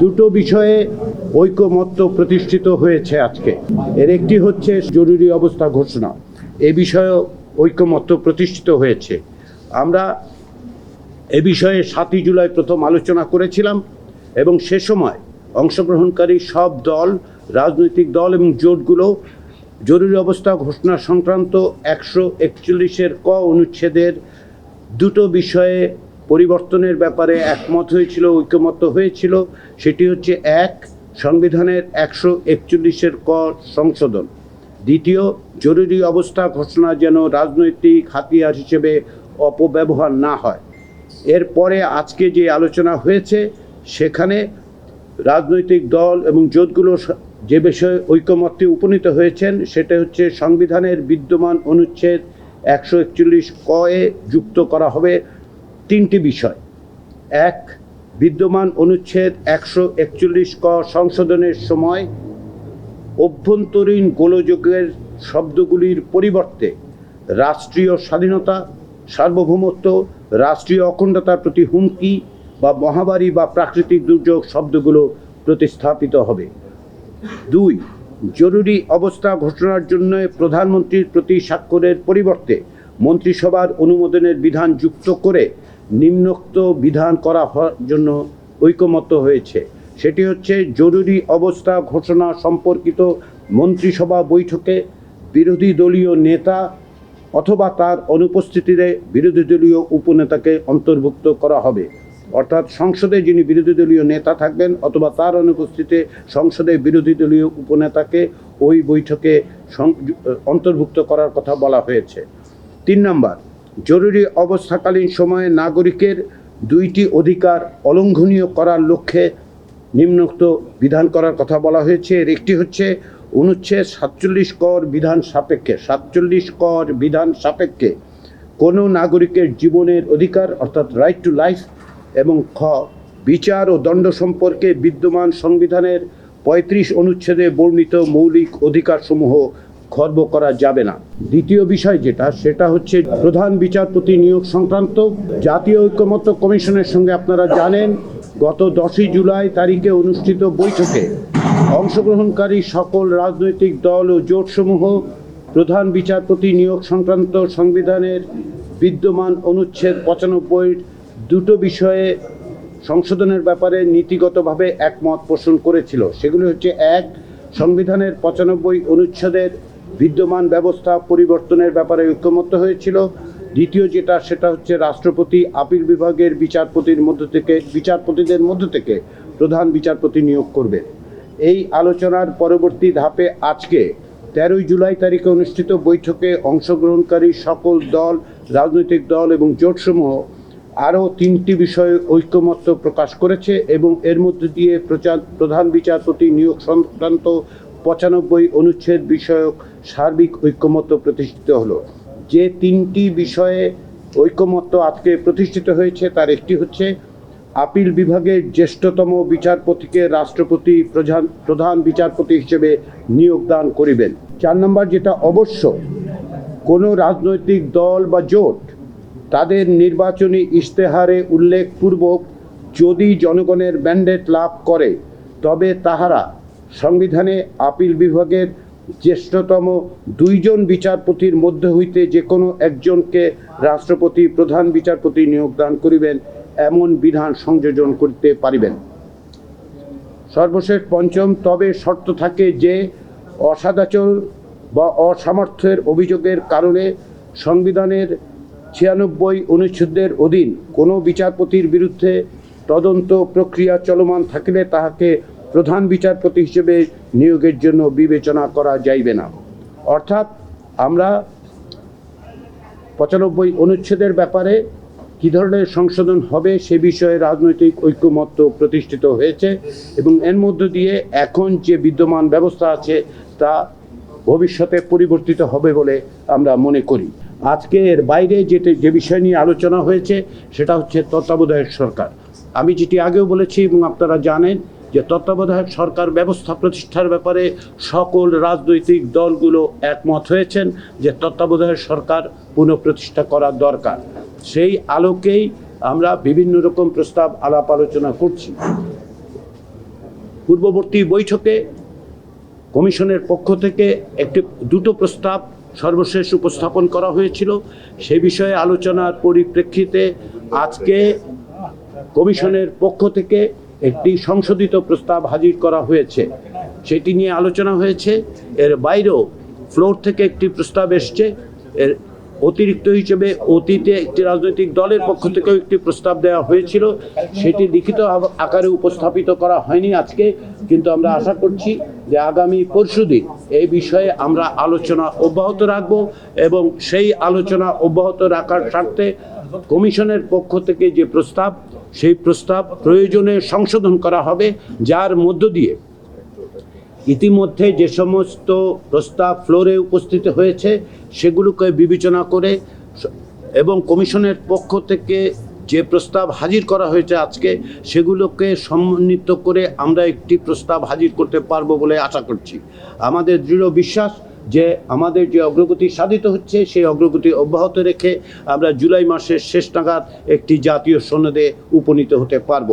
দুটো বিষয়ে ঐকমত্য প্রতিষ্ঠিত হয়েছে আজকে। এর একটি হচ্ছে জরুরি অবস্থা ঘোষণা। এ বিষয়ে ঐকমত্য প্রতিষ্ঠিত হয়েছে। আমরা এ বিষয়ে সাতই জুলাই প্রথম আলোচনা করেছিলাম এবং সে সময় অংশগ্রহণকারী সব দল, রাজনৈতিক দল এবং জোটগুলো জরুরি অবস্থা ঘোষণা সংক্রান্ত একশো একচল্লিশের ক অনুচ্ছেদের দুটো বিষয়ে পরিবর্তনের ব্যাপারে একমত হয়েছিল, ঐক্যমত্য হয়েছিল, সেটি হচ্ছে এক, সংবিধানের একশো একচল্লিশের ক সংশোধন। দ্বিতীয়, জরুরি অবস্থা ঘোষণা যেন রাজনৈতিক হাতিয়ার হিসেবে অপব্যবহার না হয়। এরপরে আজকে যে আলোচনা হয়েছে, সেখানে রাজনৈতিক দল এবং জোটগুলো যে বিষয়ে ঐকমত্যে উপনীত হয়েছেন, সেটা হচ্ছে সংবিধানের বিদ্যমান অনুচ্ছেদ একশো একচল্লিশ কয়ে যুক্ত করা হবে। তিনটি বিষয়। এক, বিদ্যমান অনুচ্ছেদ একশো একচল্লিশ ক সংশোধনের সময় অভ্যন্তরীণ গোলযোগের শব্দগুলির পরিবর্তে রাষ্ট্রীয় স্বাধীনতা, সার্বভৌমত্ব, রাষ্ট্রীয় অখণ্ডতার প্রতি হুমকি বা মহামারী বা প্রাকৃতিক দুর্যোগ শব্দগুলো প্রতিস্থাপিত হবে। দুই, জরুরি অবস্থা ঘোষণার জন্য প্রধানমন্ত্রীর প্রতি স্বাক্ষরের পরিবর্তে মন্ত্রিসভার অনুমোদনের বিধান যুক্ত করে নিম্নোক্ত বিধান করা জন্য ঐকমত্য হয়েছে। সেটি হচ্ছে, জরুরি অবস্থা ঘোষণা সম্পর্কিত মন্ত্রিসভা বৈঠকে বিরোধী দলীয় নেতা অথবা তার অনুপস্থিতিতে বিরোধী দলীয় উপনেতাকে অন্তর্ভুক্ত করা হবে। অর্থাৎ সংসদে যিনি বিরোধী দলীয় নেতা থাকবেন অথবা তার অনুপস্থিতিতে সংসদে বিরোধী দলীয় উপনেতাকে ওই বৈঠকে অন্তর্ভুক্ত করার কথা বলা হয়েছে। তিন নম্বর জরুরি অবস্থাকালীন সময়ে নাগরিকের দুইটি অধিকার অলঙ্ঘনীয় করার লক্ষ্যে নিম্নোক্ত বিধান করার কথা বলা হয়েছে। এর একটি হচ্ছে অনুচ্ছেদ সাতচল্লিশ কর বিধান সাপেক্ষে। সাতচল্লিশ কর বিধান সাপেক্ষে কোনো নাগরিকের জীবনের অধিকার, অর্থাৎ রাইট টু লাইফ এবং খ, বিচার ও দণ্ড সম্পর্কে বিদ্যমান সংবিধানের পঁয়ত্রিশ অনুচ্ছেদে বর্ণিত মৌলিক অধিকারসমূহ খর্ব করা যাবে না। দ্বিতীয় বিষয় যেটা, সেটা হচ্ছে প্রধান বিচারপতি নিয়োগ সংক্রান্ত। জাতীয় ঐক্যমত্য কমিশনের সঙ্গে আপনারা জানেন, গত দশই জুলাই তারিখে অনুষ্ঠিত বৈঠকে অংশগ্রহণকারী সকল রাজনৈতিক দল ও জোটসমূহ প্রধান বিচারপতি নিয়োগ সংক্রান্ত সংবিধানের বিদ্যমান অনুচ্ছেদ পঁচানব্বই দুটো বিষয়ে সংশোধনের ব্যাপারে নীতিগতভাবে একমত পোষণ করেছিল। সেগুলি হচ্ছে এক, সংবিধানের পঁচানব্বই অনুচ্ছেদের বিদ্যমান ব্যবস্থা পরিবর্তনের ব্যাপারে ঐক্যমত্য হয়েছিল। দ্বিতীয় যেটা, সেটা হচ্ছে রাষ্ট্রপতি, আপিল বিভাগের বিচারপতির মধ্য থেকে, বিচারপতিদের মধ্য থেকে প্রধান বিচারপতি নিয়োগ করবে। এই আলোচনার পরবর্তী ধাপে আজকে তেরোই জুলাই তারিখে অনুষ্ঠিত বৈঠকে অংশগ্রহণকারী সকল দল, রাজনৈতিক দল এবং জোটসমূহ আরও তিনটি বিষয়ে ঐক্যমত্য প্রকাশ করেছে এবং এর মধ্যে দিয়ে প্রচার, প্রধান বিচারপতি নিয়োগ সংক্রান্ত পঁচানব্বই অনুচ্ছেদ বিষয়ক সার্বিক ঐক্যমত্য প্রতিষ্ঠিত হলো। যে তিনটি বিষয়ে ঐক্যমত্য আজকে প্রতিষ্ঠিত হয়েছে, তার একটি হচ্ছে আপিল বিভাগের জ্যেষ্ঠতম বিচারপতিকে রাষ্ট্রপতি প্রধান প্রধান বিচারপতি হিসেবে নিয়োগদান করিবেন। চার নম্বর, যেটা অবশ্য কোনো রাজনৈতিক দল বা জোট তাদের নির্বাচনী ইশতেহারে উল্লেখপূর্বক যদি জনগণের ম্যান্ডেট লাভ করে, তবে তাহারা সংবিধানে আপিল বিভাগের জ্যেষ্ঠতম দুইজন বিচারপতির মধ্যে হইতে যে কোনো একজনকে রাষ্ট্রপতি, প্রধান বিচারপতি নিয়োগদান করিবেন, এমন বিধান সংযোজন করতে পারিবেন। সর্বশেষ পঞ্চম, তবে শর্ত থাকে যে অসদাচল বা অসামর্থ্যের অভিযোগের কারণে সংবিধানের ছিয়ানব্বই অনুচ্ছেদের অধীন কোনো বিচারপতির বিরুদ্ধে তদন্ত প্রক্রিয়া চলমান থাকলে তাহাকে প্রধান বিচারপতি হিসেবে নিয়োগের জন্য বিবেচনা করা যাইবে না। অর্থাৎ আমরা পঁচানব্বই অনুচ্ছেদের ব্যাপারে কী ধরনের সংশোধন হবে সে বিষয়ে রাজনৈতিক ঐক্যমত্য প্রতিষ্ঠিত হয়েছে এবং এর মধ্য দিয়ে এখন যে বিদ্যমান ব্যবস্থা আছে তা ভবিষ্যতে পরিবর্তিত হবে বলে আমরা মনে করি। আজকে এর বাইরে যেটি, যে বিষয় নিয়ে আলোচনা হয়েছে সেটা হচ্ছে তত্ত্বাবধায়ক সরকার। আমি যেটি আগেও বলেছি এবং আপনারা জানেন যে তত্ত্বাবধায়ক সরকার ব্যবস্থা প্রতিষ্ঠার ব্যাপারে সকল রাজনৈতিক দলগুলো একমত হয়েছেন যে তত্ত্বাবধায়ক সরকার পুনঃপ্রতিষ্ঠা করা দরকার। সেই আলোকেই আমরা বিভিন্ন রকম প্রস্তাব, আলাপ আলোচনা করছি। পূর্ববর্তী বৈঠকে কমিশনের পক্ষ থেকে একটি, দুটো প্রস্তাব সর্বশেষ উপস্থাপন করা হয়েছিল। সে বিষয়ে আলোচনার পরিপ্রেক্ষিতে আজকে কমিশনের পক্ষ থেকে একটি সংশোধিত প্রস্তাব হাজির করা হয়েছে। সেটি নিয়ে আলোচনা হয়েছে। এর বাইরেও ফ্লোর থেকে একটি প্রস্তাব এসছে। এর অতিরিক্ত হিসেবে অতীতে একটি রাজনৈতিক দলের পক্ষ থেকেও একটি প্রস্তাব দেওয়া হয়েছিল। সেটি লিখিত আকারে উপস্থাপিত করা হয়নি আজকে, কিন্তু আমরা আশা করছি যে আগামী পরশুদিন এই বিষয়ে আমরা আলোচনা অব্যাহত রাখব এবং সেই আলোচনা অব্যাহত রাখার স্বার্থে কমিশনের পক্ষ থেকে যে প্রস্তাব, সেই প্রস্তাব প্রয়োজনে সংশোধন করা হবে, যার মধ্য দিয়ে ইতিমধ্যে যে সমস্ত প্রস্তাব ফ্লোরে উপস্থিত হয়েছে, সেগুলোকে বিবেচনা করে এবং কমিশনের পক্ষ থেকে যে প্রস্তাব হাজির করা হয়েছে আজকে, সেগুলোকে সমন্বিত করে আমরা একটি প্রস্তাব হাজির করতে পারব বলে আশা করছি। আমাদের দৃঢ় বিশ্বাস যে আমাদের যে অগ্রগতি সাধিত হচ্ছে, সেই অগ্রগতি অব্যাহত রেখে আমরা জুলাই মাসের শেষ নাগাদ একটি জাতীয় সনদে উপনীত হতে পারব।